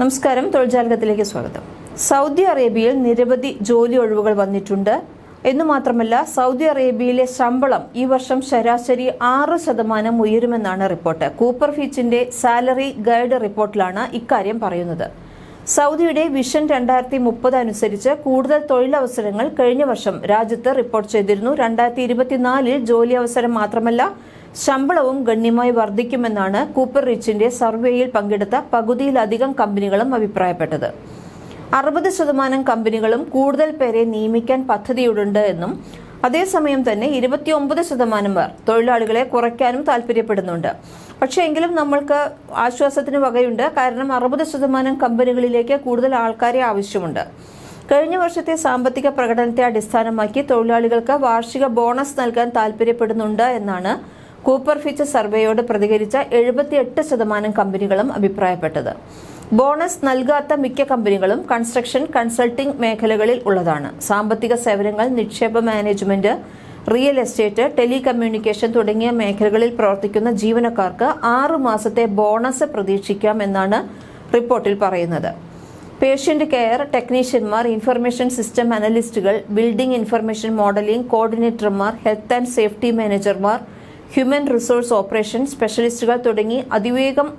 നമസ്കാരം തൊഴിൽജാലകത്തിലേക്ക് സ്വാഗതം. സൗദി അറേബ്യയിൽ നിരവധി ജോലി ഒഴിവുകൾ വന്നിട്ടുണ്ട്. എന്നു മാത്രമല്ല സൗദി അറേബ്യയിലെ ശമ്പളം ഈ വർഷം ശരാശരി ആറ് ശതമാനം ഉയരുമെന്നാണ് റിപ്പോർട്ട്. കൂപ്പർ ഫീച്ചിന്റെ സാലറി ഗൈഡ് റിപ്പോർട്ടിലാണ് ഇക്കാര്യം പറയുന്നത്. സൗദിയുടെ വിഷൻ രണ്ടായിരത്തി മുപ്പത് അനുസരിച്ച് കൂടുതൽ തൊഴിലവസരങ്ങൾ കഴിഞ്ഞ വർഷം രാജ്യത്ത് റിപ്പോർട്ട് ചെയ്തിരുന്നു. രണ്ടായിരത്തി ഇരുപത്തിനാലിൽ ജോലി അവസരം മാത്രമല്ല ശമ്പളവും ഗണ്യമായി വർദ്ധിക്കുമെന്നാണ് കൂപ്പർ റിച്ചിന്റെ സർവേയിൽ പങ്കെടുത്ത പകുതിയിലധികം കമ്പനികളും അഭിപ്രായപ്പെട്ടത്. അറുപത് ശതമാനം കമ്പനികളും കൂടുതൽ പേരെ നിയമിക്കാൻ പദ്ധതിയുണ്ട് എന്നും അതേസമയം തന്നെ ഇരുപത്തിയൊമ്പത് ശതമാനം പേർ തൊഴിലാളികളെ കുറയ്ക്കാനും താല്പര്യപ്പെടുന്നുണ്ട്. പക്ഷേ എങ്കിലും നമ്മൾക്ക് ആശ്വാസത്തിന് വകയുണ്ട്. കാരണം അറുപത് ശതമാനം കമ്പനികളിലേക്ക് കൂടുതൽ ആൾക്കാരെ ആവശ്യമുണ്ട്. കഴിഞ്ഞ വർഷത്തെ സാമ്പത്തിക പ്രകടനത്തെ അടിസ്ഥാനമാക്കി തൊഴിലാളികൾക്ക് വാർഷിക ബോണസ് നൽകാൻ താല്പര്യപ്പെടുന്നുണ്ട് എന്നാണ് കൂപ്പർ ഫിച്ച് സർവേയോട് പ്രതികരിച്ച എഴുപത്തിയെട്ട് ശതമാനം കമ്പനികളും അഭിപ്രായപ്പെട്ടത്. ബോണസ് നൽകാത്ത മിക്ക കമ്പനികളും കൺസ്ട്രക്ഷൻ കൺസൾട്ടിംഗ് മേഖലകളിൽ ഉള്ളതാണ്. സാമ്പത്തിക സേവനങ്ങൾ നിക്ഷേപ മാനേജ്മെന്റ് റിയൽ എസ്റ്റേറ്റ് ടെലികമ്മ്യൂണിക്കേഷൻ തുടങ്ങിയ മേഖലകളിൽ പ്രവർത്തിക്കുന്ന ജീവനക്കാർക്ക് ആറു മാസത്തെ ബോണസ് പ്രതീക്ഷിക്കാം എന്നാണ് റിപ്പോർട്ടിൽ പറയുന്നത്. പേഷ്യന്റ് കെയർ ടെക്നീഷ്യന്മാർ ഇൻഫർമേഷൻ സിസ്റ്റം അനലിസ്റ്റുകൾ ബിൽഡിംഗ് ഇൻഫർമേഷൻ മോഡലിംഗ് കോർഡിനേറ്റർമാർ ഹെൽത്ത് ആൻഡ് സേഫ്റ്റി മാനേജർമാർ ഹ്യൂമൻ റിസോഴ്സ് ഓപ്പറേഷൻ സ്പെഷ്യലിസ്റ്റുകൾ തുടങ്ങി അതിവേഗം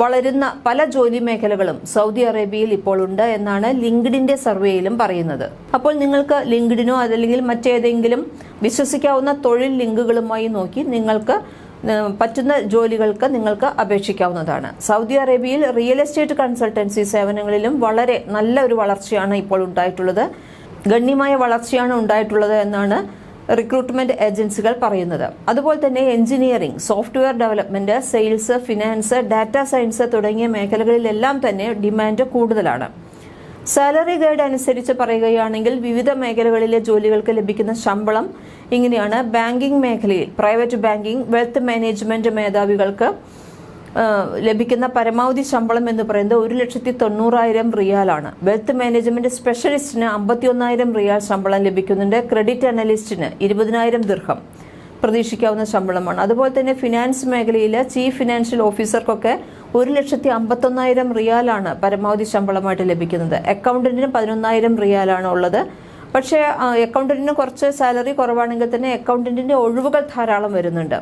വളരുന്ന പല ജോലി മേഖലകളും സൗദി അറേബ്യയിൽ ഇപ്പോൾ ഉണ്ട് എന്നാണ് ലിങ്ക്ഡിന്റെ സർവേയിലും പറയുന്നത്. അപ്പോൾ നിങ്ങൾക്ക് ലിങ്ക്ഡിനോ അതല്ലെങ്കിൽ മറ്റേതെങ്കിലും വിശ്വസിക്കാവുന്ന തൊഴിൽ ലിങ്കുകളുമായി നോക്കി നിങ്ങൾക്ക് പറ്റുന്ന ജോലികൾക്ക് നിങ്ങൾക്ക് അപേക്ഷിക്കാവുന്നതാണ്. സൗദി അറേബ്യയിൽ റിയൽ എസ്റ്റേറ്റ് കൺസൾട്ടൻസി സേവനങ്ങളിലും വളരെ നല്ല ഒരു വളർച്ചയാണ് ഇപ്പോൾ ഉണ്ടായിട്ടുള്ളത്. ഗണ്യമായ വളർച്ചയാണ് ഉണ്ടായിട്ടുള്ളത് എന്നാണ് റിക്രൂട്ട്മെന്റ് ഏജൻസികൾ പറയുന്നത്. അതുപോലെ തന്നെ engineering software development sales finance data science തുടങ്ങിയ മേഖലകളിലെല്ലാം തന്നെ ഡിമാൻഡ് കൂടുതലാണ്. സാലറി ഗൈഡ് അനുസരിച്ച് പറയുകയാണെങ്കിൽ വിവിധ മേഖലകളിലെ ജോലികൾക്ക് ലഭിക്കുന്ന ശമ്പളം ഇങ്ങനെയാണ്. ബാങ്കിംഗ് മേഖലയിൽ പ്രൈവറ്റ് ബാങ്കിംഗ് വെൽത്ത് മാനേജ്മെന്റ് മേധാവികൾക്ക് ലഭിക്കുന്ന പരമാവധി ശമ്പളം എന്ന് പറയുന്നത് ഒരു ലക്ഷത്തി തൊണ്ണൂറായിരം റിയാലാണ്. വെൽത്ത് മാനേജ്മെന്റ് സ്പെഷ്യലിസ്റ്റിന് അമ്പത്തിയൊന്നായിരം റിയാൽ ശമ്പളം ലഭിക്കുന്നുണ്ട്. ക്രെഡിറ്റ് അനലിസ്റ്റിന് ഇരുപതിനായിരം ദീർഘം പ്രതീക്ഷിക്കാവുന്ന ശമ്പളമാണ്. അതുപോലെ തന്നെ ഫിനാൻസ് മേഖലയിൽ ചീഫ് ഫിനാൻഷ്യൽ ഓഫീസർക്കൊക്കെ ഒരു ലക്ഷത്തി അമ്പത്തൊന്നായിരം റിയാലാണ് പരമാവധി ശമ്പളമായിട്ട് ലഭിക്കുന്നത്. അക്കൗണ്ടന്റിന് പതിനൊന്നായിരം റിയാലാണ് ഉള്ളത്. പക്ഷേ അക്കൗണ്ടന്റിന് കുറച്ച് സാലറി കുറവാണെങ്കിൽ തന്നെ അക്കൗണ്ടന്റിന്റെ ഒഴിവുകൾ ധാരാളം വരുന്നുണ്ട്.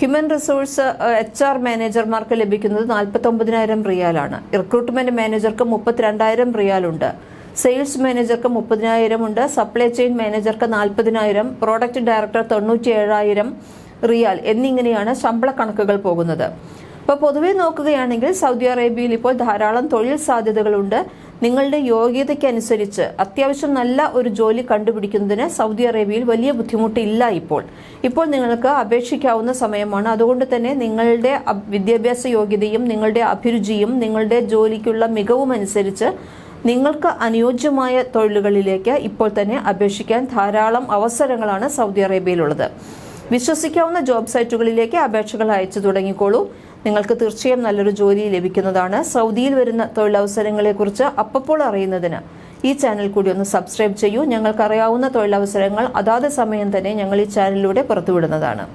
ഹ്യൂമൻ റിസോഴ്സ് എച്ച് ആർ മാനേജർമാർക്ക് ലഭിക്കുന്നത് നാൽപ്പത്തൊമ്പതിനായിരം റിയാലാണ്. റിക്രൂട്ട്മെന്റ് മാനേജർക്ക് മുപ്പത്തിരണ്ടായിരം റിയാലുണ്ട്. സെയിൽസ് മാനേജർക്ക് മുപ്പതിനായിരം ഉണ്ട്. സപ്ലൈ ചെയിൻ മാനേജർക്ക് നാൽപ്പതിനായിരം പ്രോഡക്റ്റ് ഡയറക്ടർ തൊണ്ണൂറ്റി ഏഴായിരം റിയാൽ എന്നിങ്ങനെയാണ് ശമ്പള കണക്കുകൾ പോകുന്നത്. അപ്പോൾ പൊതുവെ നോക്കുകയാണെങ്കിൽ സൗദി അറേബ്യയിൽ ഇപ്പോൾ ധാരാളം തൊഴിൽ സാധ്യതകളുണ്ട്. നിങ്ങളുടെ യോഗ്യതയ്ക്കനുസരിച്ച് അത്യാവശ്യം നല്ല ഒരു ജോലി കണ്ടുപിടിക്കുന്നതിന് സൗദി അറേബ്യയിൽ വലിയ ബുദ്ധിമുട്ടില്ല ഇപ്പോൾ. ഇപ്പോൾ നിങ്ങൾക്ക് അപേക്ഷിക്കാവുന്ന സമയമാണ്. അതുകൊണ്ട് തന്നെ നിങ്ങളുടെ വിദ്യാഭ്യാസ യോഗ്യതയും നിങ്ങളുടെ അഭിരുചിയും നിങ്ങളുടെ ജോലിക്കുള്ള മികവും അനുസരിച്ച് നിങ്ങൾക്ക് അനുയോജ്യമായ തൊഴിലുകളിലേക്ക് ഇപ്പോൾ തന്നെ അപേക്ഷിക്കാൻ ധാരാളം അവസരങ്ങളാണ് സൗദി അറേബ്യയിലുള്ളത്. വിശ്വസിക്കാവുന്ന ജോബ് സൈറ്റുകളിലേക്ക് അപേക്ഷകൾ അയച്ചു തുടങ്ങിക്കോളൂ. നിങ്ങൾക്ക് തീർച്ചയായും നല്ലൊരു ജോലി ലഭിക്കുന്നതാണ്. സൗദിയിൽ വരുന്ന തൊഴിലവസരങ്ങളെക്കുറിച്ച് അപ്പപ്പോൾ അറിയുന്നതിന് ഈ ചാനൽ കൂടി ഒന്ന് സബ്സ്ക്രൈബ് ചെയ്യൂ. ഞങ്ങൾക്കറിയാവുന്ന തൊഴിലവസരങ്ങൾ അതാത് സമയം തന്നെ ഞങ്ങൾ ഈ ചാനലിലൂടെ പുറത്തുവിടുന്നതാണ്.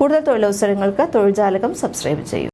കൂടുതൽ തൊഴിലവസരങ്ങൾക്ക് തൊഴിൽ ജാലകം സബ്സ്ക്രൈബ് ചെയ്യൂ.